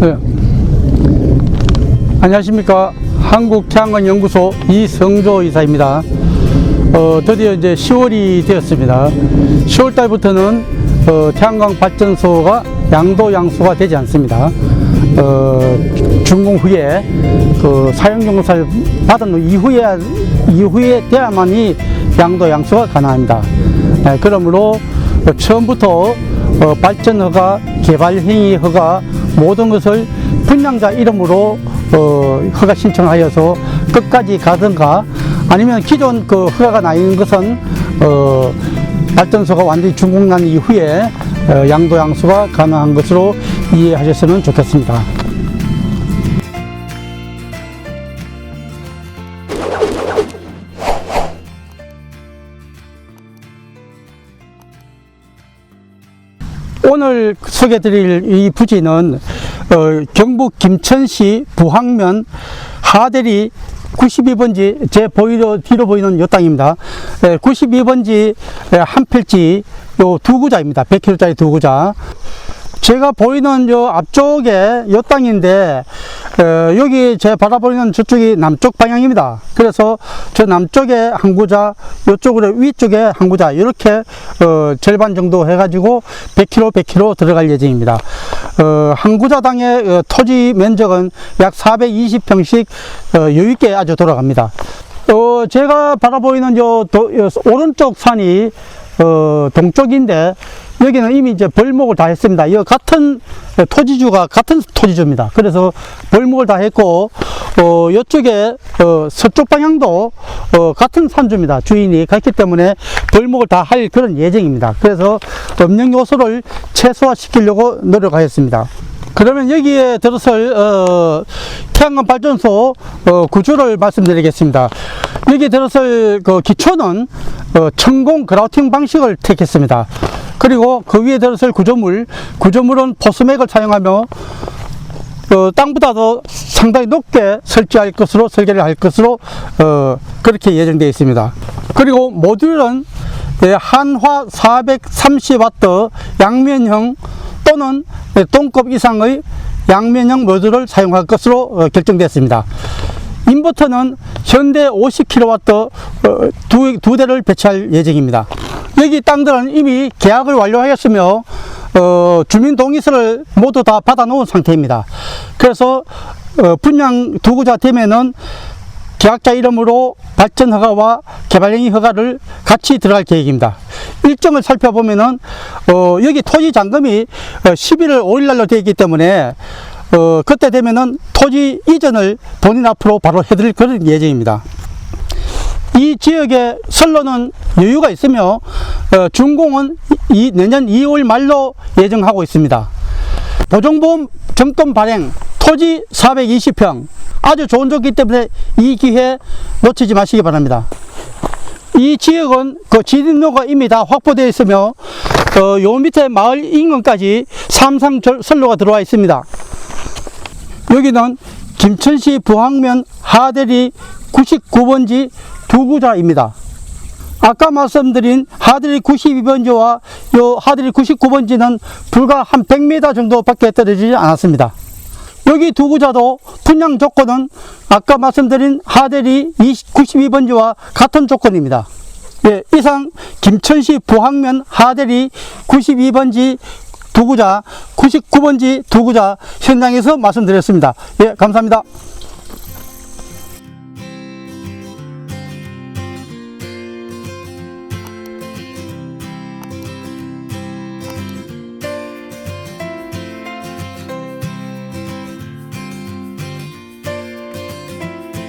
네. 안녕하십니까. 한국태양광연구소 이성조 이사입니다. 어, 드디어 이제 10월이 되었습니다. 10월 달부터는 어, 태양광 발전소가 양도 양수가 되지 않습니다. 어, 준공 후에 그 사용 경고사를 받은 후 이후에 이후에 돼야만이 양도 양수가 가능합니다. 네, 그러므로 어, 처음부터 어, 발전 허가, 개발 행위 허가 모든 것을 분양자 이름으로 어, 허가 신청하여서 끝까지 가든가 아니면 기존 그 허가가 나 있는 것은 어, 발전소가 완전히 준공난 이후에 어, 양도 양수가 가능한 것으로 이해하셨으면 좋겠습니다. 오늘 소개드릴 이 부지는 어, 경북 김천시 부항면 하대리 92번지 제 보이로 뒤로 보이는 요 땅입니다. 92번지 한 필지 요 두 구자입니다. 100km짜리 두 구자. 제가 보이는 요 앞쪽에 요 땅인데 어, 여기 제 바라보이는 저쪽이 남쪽 방향입니다. 그래서 저 남쪽에 한 구자, 요쪽으로 위쪽에 한 구자 이렇게 어, 절반 정도 해가지고 100km, 100km 들어갈 예정입니다. 어, 한 구자당의 어, 토지 면적은 약 420평씩 어, 여유 있게 아주 돌아갑니다. 어, 제가 바라보이는 요, 도, 요 오른쪽 산이 어, 동쪽인데 여기는 이미 이제 벌목을 다 했습니다. 이 같은 토지주가 같은 토지주입니다. 그래서 벌목을 다 했고 어, 이쪽에 어, 서쪽 방향도 어, 같은 산주입니다. 주인이 그렇기 때문에 벌목을 다 할 그런 예정입니다. 그래서 법령 요소를 최소화시키려고 노력하였습니다. 그러면 여기에 들어설 어, 태양광 발전소 어, 구조를 말씀드리겠습니다. 여기 들어설 그 기초는 어, 천공 그라우팅 방식을 택했습니다. 그리고 그 위에 들어설 구조물, 구조물은 포스맥을 사용하며 어, 땅보다도 상당히 높게 설치할 것으로 설계를 할 것으로 어, 그렇게 예정되어 있습니다. 그리고 모듈은 예, 한화 430W 양면형 또는 예, 동급 이상의 양면형 모듈을 사용할 것으로 어, 결정되었습니다. 인버터는 현대 50kW 어, 두, 두 대를 배치할 예정입니다. 여기 땅들은 이미 계약을 완료하였으며 어, 주민 동의서를 모두 다 받아 놓은 상태입니다. 그래서 어, 분양 두구자 되면은 계약자 이름으로 발전 허가와 개발행위 허가를 같이 들어갈 계획입니다. 일정을 살펴보면은 어, 여기 토지 잔금이 어, 11월 5일 날로 되어 있기 때문에 어, 그때 되면은 토지 이전을 본인 앞으로 바로 해드릴 그런 예정입니다. 이 지역에 선로는 여유가 있으며 어, 준공은 이, 내년 2월 말로 예정하고 있습니다. 보정보험 점검 발행 토지 420평 아주 좋은 조기 때문에 이 기회 놓치지 마시기 바랍니다. 이 지역은 그 지진로가 이미 다 확보되어 있으며 어, 요 밑에 마을 인근까지 삼상 절- 선로가 들어와 있습니다. 여기는 김천시 부항면 하대리 99번지 두구자입니다. 아까 말씀드린 하드리 92번지와 요 하드리 99번지는 불과 한 100m 정도밖에 떨어지지 않았습니다. 여기 두 구자도 분양 조건은 아까 말씀드린 하데리 92번지와 같은 조건입니다. 예, 이상 김천시 부항면 하데리 92번지 두 구자, 99번지 두 구자 현장에서 말씀드렸습니다. 예, 감사합니다.